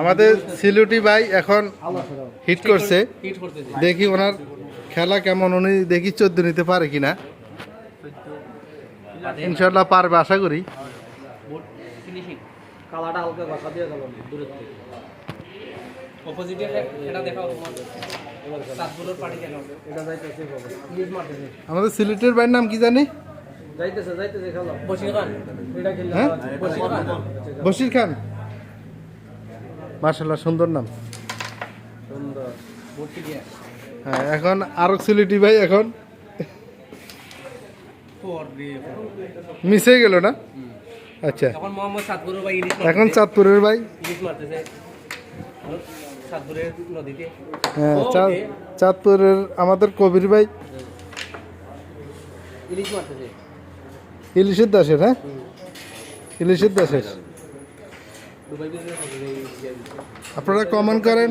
আমাদের সিলুটি ভাই এখন হিট করছে। দেখি ওনার খেলা কেমন উনি দেখি চোদ্দ নিতে পারে কিনা। ইনশাল্লাহ পারবে আশা করি। আমাদের সিলেটের ভাইয়ের নাম কি জানি? যাইতেছে যাইতেছে খেলো বসির খান এটা খেললে হ্যাঁ? বসির খান বশির খান মার্শাল্লাহ সুন্দর নাম। হ্যাঁ এখন আরও সিলিটি ভাই এখন। মিশে গেল না? আচ্ছা। এখন। চাঁদপুরের ভাই হ্যাঁ চাঁদ- চাঁদপুরের আমাদের কবির ভাই। ইলিশের দাসের হ্যাঁ? ইলিশের দাসের। আপনারা কমেন্ট করেন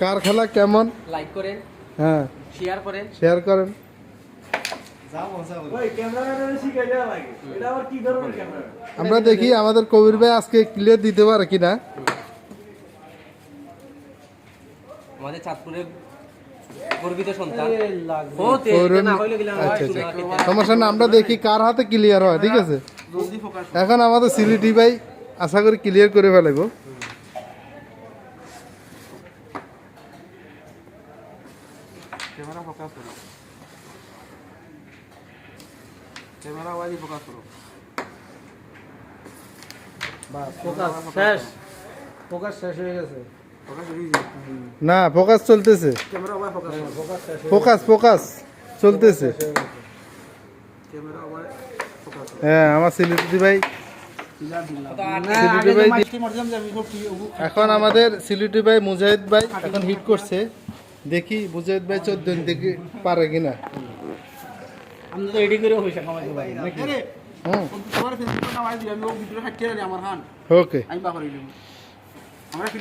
কার খেলা কেমন? লাইক করেন হ্যাঁ। শেয়ার করেন। শেয়ার করেন। আমরা দেখি আমাদের কবির ভাই আজকে ক্লিয়ার দিতে পারে কিনা। আমাদের গেলাম আচ্ছা আচ্ছা। সমস্যা না আমরা দেখি কার হাতে ক্লিয়ার হয় ঠিক আছে? এখন আমাদের সিলিটি ভাই আশা করি ক্লিয়ার করে ফেলাইব। ক্যামেরা ফোকাস করো ক্যামেরা ওয়াইজ ফোকাস করো বাস ফোকাস শেষ ফোকাস শেষ হয়ে গেছে না ফোকাস চলতেছে। ফোকাস ফোকাস শেষ ফোকাস ফোকাস চলতেছে। হয়ে হ্যাঁ আমার সিলিটি ভাই এখন আমাদের সিলিটি ভাই মুজাহিদ ভাই এখন হিট করছে। দেখি মুজাহিদ ভাই চোদ্দ দেখি পারে কিনা।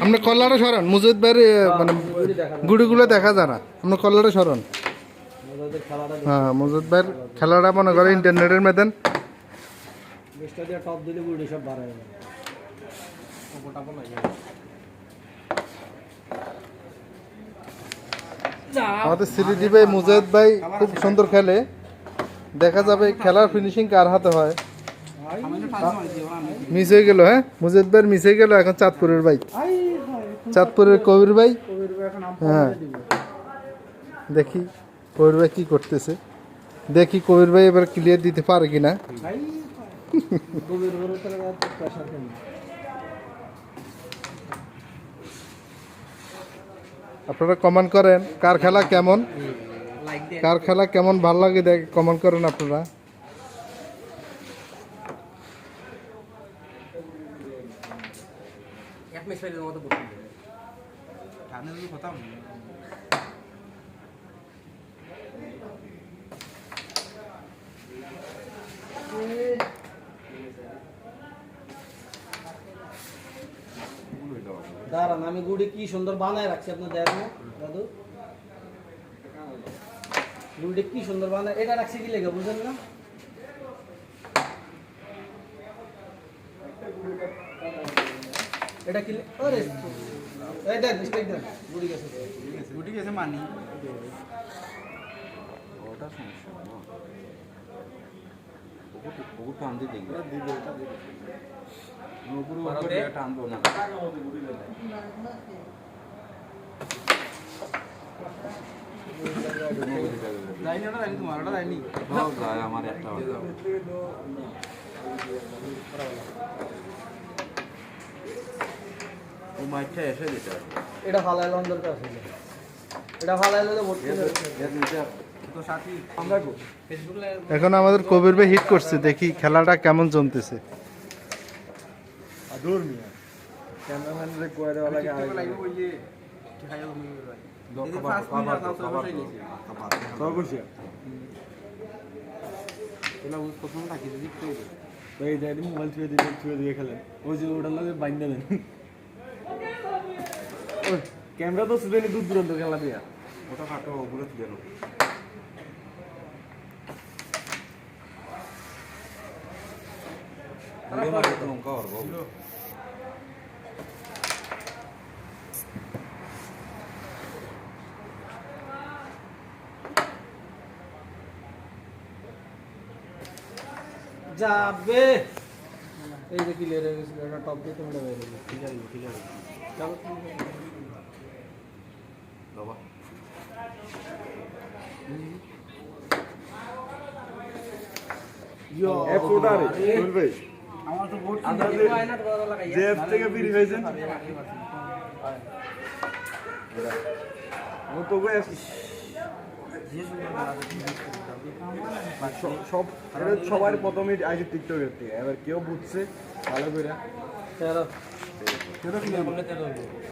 আমরা কল্লাটা সরান মুজাহিদ ভাইয়ের মানে গুড়িগুলো দেখা যায় না। আমরা কল্লাটা সরান। খেলাটা হ্যাঁ মুজাহিদ ভাইয়ের খেলাটা মনে করে ইন্টারনেটের মেদেন বিশটা দিয়ে টপ দিলে গুড়ি সব বাড়ায় আমাদের সিলিটি ভাই মুজাহিদ ভাই খুব সুন্দর খেলে। দেখা যাবে খেলার ফিনিশিং কার হাতে হয়। মিস হয়ে গেল হ্যাঁ? মুজাহিদ ভাইয়ের মিস হয়ে গেল এখন চাঁদপুরের ভাই। চাঁদপুরের কবির ভাই। কবির ভাই এখন আম হ্যাঁ। দেখি কবির ভাই কি করতেছে। দেখি কবির ভাই এবার ক্লিয়ার দিতে পারে কিনা। আপনারা কমেন্ট করেন কার খেলা কেমন? কার খেলা কেমন ভালো লাগে দেখ কমেন্ট করেন আপনারা। দাঁড়ান আমি গুড়ি কি সুন্দর বানায় রাখছি আপনি দেখেন দাদু? গুড়ি কি সুন্দর বানায় এটা রাখছি কি লেগে বুঝলেন না? এটা কি ওরে এই দেখ মিস্টেক দেখ গুড়ি গেছে। গুটি গেছে মানি। ওটা যাইনি তোমার ওটা যাইনি এটা এটা ফালাইলে হয়ে। তো এখন আমাদের কবির ভাই হিট করছে দেখি খেলাটা কেমন জমতেছে। দূর মিয়া ক্যামেরাম্যানরে কয় দেওয়া লাগে আর মোবাইল ছুঁয়ে দিয়ে ছুঁয়ে দিয়ে খেলেন ওই যে ওটার লাগে বাইন্দা দেন ক্যামেরা তো শুধু দূর দূরান্ত খেলা দিয়া ওটা কাটো ওগুলো তুলে নাও যাবে। এই যে ক্লিয়ার হয়ে গেছিল এটা টপ দিয়ে তুমি বের হয়ে ঠিক আছে ঠিক আছে। চলো এক ফুট আরে। আমার তো ভোট আন্দাজে কিনতে হয় থেকে ফিরি ও তো গো সব এটা সবার প্রথমে আইসি টিকটকের থেকে এবার কেউ বুঝছে ভালো করে। তেরো।